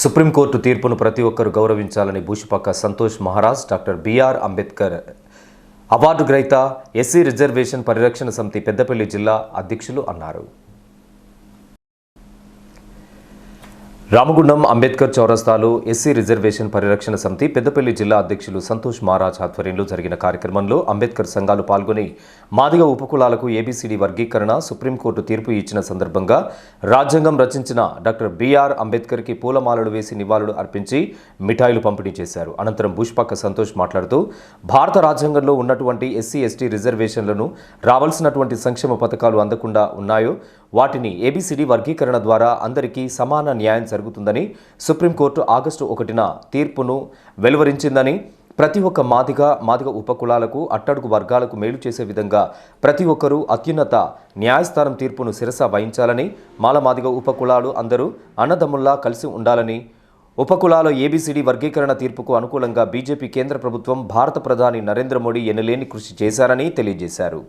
Supreme court తీర్పును ప్రతి ఒక్కరూ గౌరవించాలని భూషిపక్క Santosh Maharaj doctor BR Ambedkar award గ్రహీత ఎస్సీ రిజర్వేషన్ పరిరక్షణ సమితి పెద్దపల్లి జిల్లా అధ్యక్షులు అన్నారు. రామగుండం అంబేద్కర్ చౌరస్తాలో ఎస్సీ రిజర్వేషన్ పరిరక్షణ సమితి పెద్దపల్లి జిల్లా అధ్యక్షులు సంతోష్ మహారాజ్ ఆధ్వర్యంలో జరిగిన కార్యక్రమంలో అంబేద్కర్ సంఘాలు పాల్గొని మాదిగ ఉపకులాలకు ఏబీసీడీ వర్గీకరణ సుప్రీంకోర్టు తీర్పు ఇచ్చిన సందర్భంగా రాజ్యాంగం రచించిన డాక్టర్ బిఆర్ అంబేద్కర్కి పూలమాలలు వేసి నివాళులు అర్పించి మిఠాయిలు పంపిణీ చేశారు. అనంతరం భూష్పక్క సంతోష్ మాట్లాడుతూ భారత రాజ్యాంగంలో ఉన్నటువంటి ఎస్సీ ఎస్టీ రిజర్వేషన్లను రావాల్సినటువంటి సంక్షేమ పథకాలు అందకుండా ఉన్నాయో వాటిని ఏబిసిడి వర్గీకరణ ద్వారా అందరికీ సమాన న్యాయం జరుగుతుందని సుప్రీంకోర్టు ఆగస్టు ఒకటిన తీర్పును వెలువరించిందని ప్రతి ఒక్క మాదిగ మాదిగ ఉపకులాలకు అట్టడుగు వర్గాలకు మేలు చేసే విధంగా ప్రతి ఒక్కరూ అత్యున్నత న్యాయస్థానం తీర్పును శిరస వహించాలని మాల మాదిగ ఉపకులాలు అందరూ అన్నదమ్ముల్లా కలిసి ఉండాలని ఉపకులాల ఏబీసీడీ వర్గీకరణ తీర్పుకు అనుకూలంగా బీజేపీ కేంద్ర ప్రభుత్వం భారత ప్రధాని నరేంద్ర మోడీ ఎనలేని కృషి చేశారని తెలియజేశారు.